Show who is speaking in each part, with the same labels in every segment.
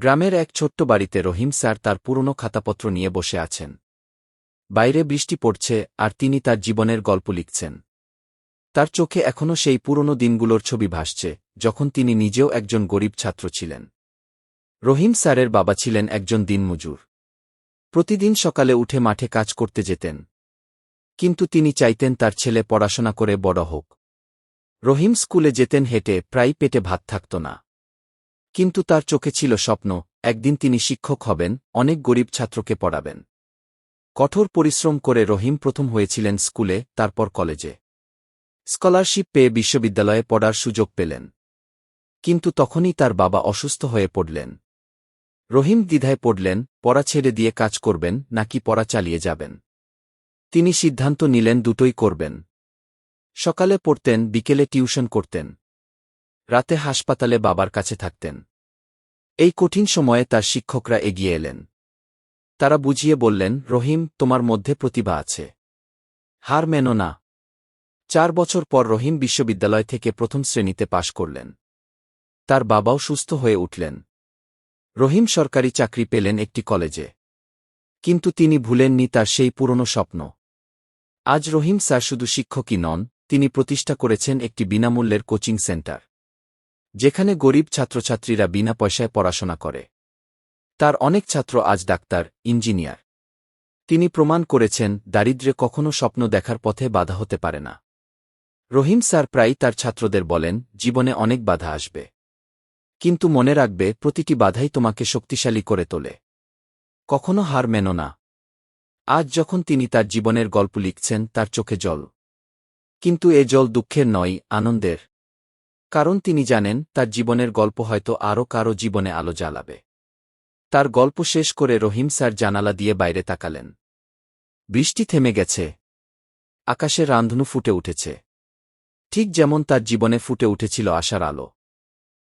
Speaker 1: গ্রামের এক ছোট্ট বাড়িতে রহিম স্যার তার পুরনো খাতাপত্র নিয়ে বসে আছেন। বাইরে বৃষ্টি পড়ছে আর তিনি তার জীবনের গল্প লিখছেন। তার চোখে এখনও সেই পুরনো দিনগুলোর ছবি ভাসছে, যখন তিনি নিজেও একজন গরিব ছাত্র ছিলেন। রহিম স্যারের বাবা ছিলেন একজন দিনমজুর। প্রতিদিন সকালে উঠে মাঠে কাজ করতে যেতেন। কিন্তু তিনি চাইতেন তার ছেলে পড়াশোনা করে বড় হোক। রহিম স্কুলে যেতেন হেঁটে, প্রায় পেটে ভাত থাকত না। কিন্তু তার চোখে ছিল স্বপ্ন, একদিন তিনি শিক্ষক হবেন, অনেক গরিব ছাত্রকে পড়াবেন। কঠোর পরিশ্রম করে রহিম প্রথম হয়েছিলেন স্কুলে, তারপর কলেজে। স্কলারশিপ পেয়ে বিশ্ববিদ্যালয়ে পড়ার সুযোগ পেলেন। কিন্তু তখনই তার বাবা অসুস্থ হয়ে পড়লেন। রহিম দ্বিধায় পড়লেন, পড়া ছেড়ে দিয়ে কাজ করবেন, নাকি পড়া চালিয়ে যাবেন। তিনি সিদ্ধান্ত নিলেন দুটোই করবেন। সকালে পড়তেন, বিকেলে টিউশন করতেন। রাতে হাসপাতালে বাবার কাছে থাকতেন। এই কঠিন সময়ে তার শিক্ষকরা এগিয়ে এলেন। তারা বুঝিয়ে বললেন, রহিম, তোমার মধ্যে প্রতিভা আছে। হার মেনো না। চার বছর পর রহিম বিশ্ববিদ্যালয় থেকে প্রথম শ্রেণীতে পাশ করলেন। তার বাবাও সুস্থ হয়ে উঠলেন। রহিম সরকারি চাকরি পেলেন একটি কলেজে। কিন্তু তিনি ভুলেননি তার সেই পুরনো স্বপ্ন। আজ রহিম স্যার শুধু শিক্ষকই নন, তিনি প্রতিষ্ঠা করেছেন একটি বিনামূল্যের কোচিং সেন্টার। যেখানে গরিব ছাত্রছাত্রীরা বিনা পয়সায় পড়াশোনা করে। তার অনেক ছাত্র আজ ডাক্তার, ইঞ্জিনিয়ার। তিনি প্রমাণ করেছেন, দারিদ্র্যে কখনো স্বপ্ন দেখার পথে বাধা হতে পারে না। রহিম স্যার প্রায়ই তার ছাত্রদের বলেন, জীবনে অনেক বাধা আসবে। কিন্তু মনে রাখবে, প্রতিটি বাধাই তোমাকে শক্তিশালী করে তোলে। কখনো হার মেনো না। আজ যখন তিনি তার জীবনের গল্প লিখছেন, তার চোখে জল। কিন্তু এ জল দুঃখের নয়, আনন্দের। কারণ তিনি জানেন, তার জীবনের গল্প হয়তো আরও কারও জীবনে আলো জ্বালাবে। তার গল্প শেষ করে রহিম স্যার জানালা দিয়ে বাইরে তাকালেন। বৃষ্টি থেমে গেছে। আকাশে রান্ধনু ফুটে উঠেছে। ঠিক যেমন তার জীবনে ফুটে উঠেছিল আশার আলো।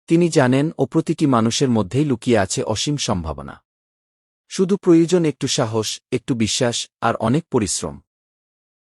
Speaker 1: তিনি জানেন, ও প্রতিটি মানুষের মধ্যেই লুকিয়ে আছে অসীম সম্ভাবনা। শুধু প্রয়োজন একটু সাহস, একটু বিশ্বাস, আর অনেক পরিশ্রম।